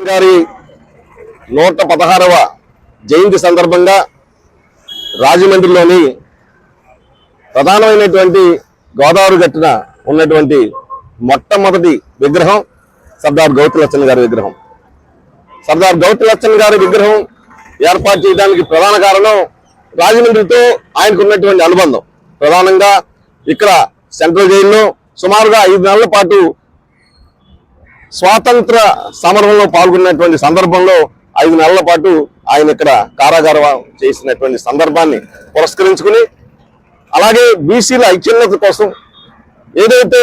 గారి నూట పదహారవ జయంతి సందర్భంగా రాజమండ్రిలోని ప్రధానమైనటువంటి గోదావరి గట్టున ఉన్నటువంటి మొట్టమొదటి విగ్రహం సర్దార్ గౌతులచ్చన్ గారి విగ్రహం. సర్దార్ గౌతులచ్చన్ గారి విగ్రహం ఏర్పాటు చేయడానికి ప్రధాన కారణం రాజమండ్రితో ఆయనకు ఉన్నటువంటి అనుబంధం. ప్రధానంగా ఇక్కడ సెంట్రల్ జైల్లో సుమారుగా ఐదు నెలల పాటు స్వాతంత్ర సమరంలో పాల్గొన్నటువంటి సందర్భంలో ఐదు నెలల పాటు ఆయన ఇక్కడ కారాగారం చేసినటువంటి సందర్భాన్ని పురస్కరించుకుని అలాగే బీసీల ఐక్యత కోసం ఏదైతే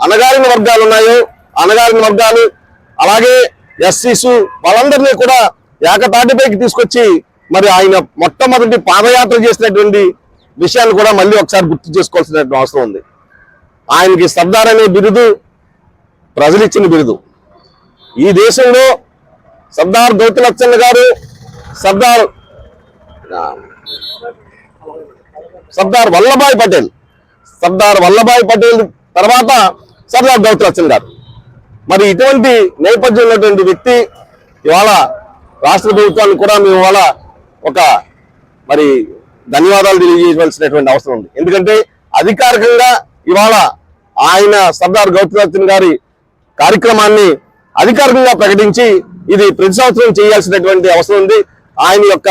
అణగారిన వర్గాలు ఉన్నాయో అణగారిన వర్గాలు అలాగే ఎస్సీస్ వాళ్ళందరినీ కూడా ఏకతాటిపైకి తీసుకొచ్చి మరి ఆయన మొట్టమొదటి పాదయాత్ర చేసినటువంటి విషయాన్ని కూడా మళ్ళీ ఒకసారి గుర్తు చేసుకోవాల్సినటువంటి అవసరం ఉంది. ఆయనకి సర్దార్ అనే బిరుదు ప్రజలిచ్చిన బిరుదు. ఈ దేశంలో సర్దార్ గౌతలచ్చన్న గారు సర్దార్ సర్దార్ వల్లభాయ్ పటేల్ సర్దార్ వల్లభాయ్ పటేల్ తర్వాత సర్దార్ గౌతలచ్చన్ గారు. మరి ఇటువంటి నేపథ్యం ఉన్నటువంటి వ్యక్తి ఇవాళ రాష్ట్ర ప్రభుత్వాన్ని కూడా మేము ఇవాళ ఒక మరి ధన్యవాదాలు తెలియజేయవలసినటువంటి అవసరం ఉంది. ఎందుకంటే అధికారికంగా ఇవాళ ఆయన సర్దార్ గౌతమ్ గారి కార్యక్రమాన్ని అధికారికంగా ప్రకటించి ఇది ప్రతి సంవత్సరం చేయాల్సినటువంటి అవసరం ఉంది. ఆయన యొక్క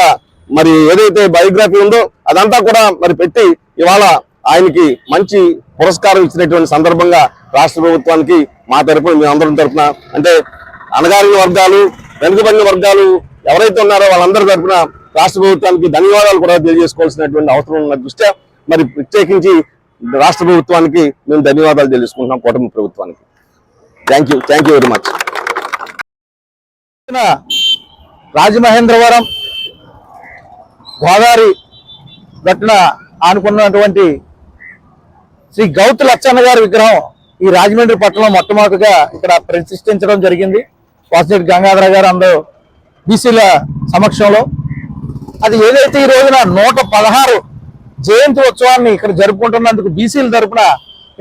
మరి ఏదైతే బయోగ్రఫీ ఉందో అదంతా కూడా మరి పెట్టి ఇవాళ ఆయనకి మంచి పురస్కారం ఇచ్చినటువంటి సందర్భంగా రాష్ట్ర ప్రభుత్వానికి మా తరపున మీ అందరం తరపున అంటే అణగారిన వర్గాలు వెనుకబడిన వర్గాలు ఎవరైతే ఉన్నారో వాళ్ళందరి తరపున రాష్ట్ర ప్రభుత్వానికి ధన్యవాదాలు కూడా తెలియజేసుకోవాల్సినటువంటి అవసరం ఉన్న దృష్ట్యా మరి ప్రత్యేకించి రాష్ట్ర ప్రభుత్వానికి మేము ధన్యవాదాలు తెలుసుకుంటున్నాం కూటమి ప్రభుత్వానికి. Thank you thank you very much Rajamahendravaram Godavari ఘటన ఆనుకున్నటువంటి శ్రీ గౌతు లచ్చన్న గారి విగ్రహం ఈ రాజమండ్రి పట్టణంలో మొట్టమొదటిగా ఇక్కడ ప్రతిష్ఠించడం జరిగింది. వాసిరెడ్డి గంగాధర గారు అందరూ బీసీల సమక్షంలో. అది ఏదైతే ఈ రోజున నూట పదహారు జయంతి ఉత్సవాన్ని ఇక్కడ జరుపుకుంటున్నందుకు బీసీల తరఫున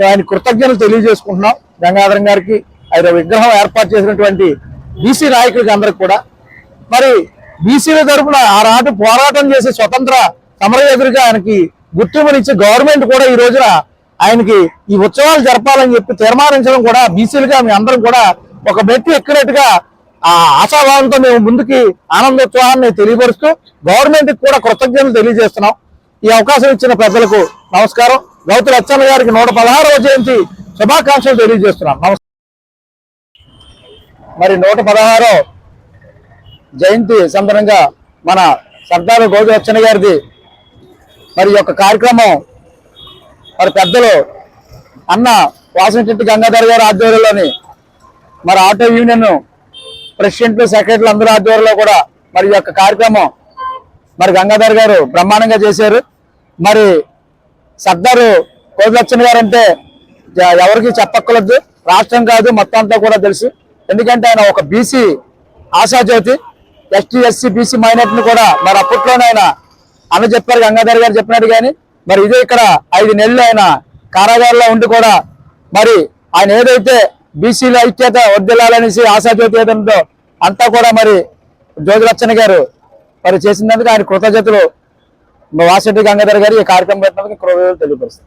ఆయన కృతజ్ఞతలు తెలియజేసుకుంటున్నాం. గంగాధరం గారికి ఆయన విగ్రహం ఏర్పాటు చేసినటువంటి బీసీ నాయకులకి అందరికి కూడా. మరి బీసీల తరఫున ఆనాటి పోరాటం చేసే స్వతంత్ర సమరయోధుడిగా ఆయనకి గుర్తింపునిచ్చి గవర్నమెంట్ కూడా ఈ రోజున ఆయనకి ఈ ఉత్సవాలు జరపాలని చెప్పి తీర్మానించడం కూడా బీసీలుగా మీ అందరం కూడా ఒక మెట్టు ఎక్కినట్టుగా ఆ ఆశాభావంతో మేము ముందుకి ఆనందోత్సవాన్ని తెలియపరుస్తూ గవర్నమెంట్ కూడా కృతజ్ఞతలు తెలియజేస్తున్నాం. ఈ అవకాశం ఇచ్చిన పెద్దలకు నమస్కారం. గౌతు లచ్చన్న గారికి నూట పదహారవ జయంతి శుభాకాంక్షలు తెలియజేస్తున్నాం నమస్కారం మరి నూట పదహారో జయంతి సందర్భంగా మన సర్దారు గౌతు లచ్చన్న గారిది మరి యొక్క కార్యక్రమం మరి పెద్దలు అన్న వాసంచెట్టి గంగాధర్ గారి ఆధ్వర్యంలోని మరి ఆటో యూనియన్ ప్రెసిడెంట్లు సెక్రటరీలు అందరూ ఆధ్వర్యంలో కూడా మరి యొక్క కార్యక్రమం మరి గంగాధర్ గారు బ్రహ్మాండంగా చేశారు. మరి సర్దారు కోదలక్ష్మి గారు అంటే ఎవరికి చెప్పక్కర్లేదు. రాష్ట్రం కాదు మొత్తం అంతా కూడా తెలుసు. ఎందుకంటే ఆయన ఒక బీసీ ఆశాజ్యోతి ఎస్టీ ఎస్సీ బీసీ మైనార్టీని కూడా మరి అప్పట్లోనే ఆయన అన్న చెప్పారు గంగాధర్ గారు చెప్పినట్టు కానీ మరి ఇదే ఇక్కడ ఐదు నెలలు ఆయన కారాగారంలో ఉండి కూడా మరి ఆయన ఏదైతే బీసీల ఐక్యత వర్దిల్లాలనేసి ఆశాజ్యోతి ఏదంతో అంతా కూడా మరి జ్యోతిలక్షణ గారు మరి చేసినందుకు ఆయన కృతజ్ఞతలు. వాసిరెడ్డి గంగాధర్ గారు ఈ కార్యక్రమం పెట్టినందుకు కృతజ్ఞతలు తెలియపరుస్తారు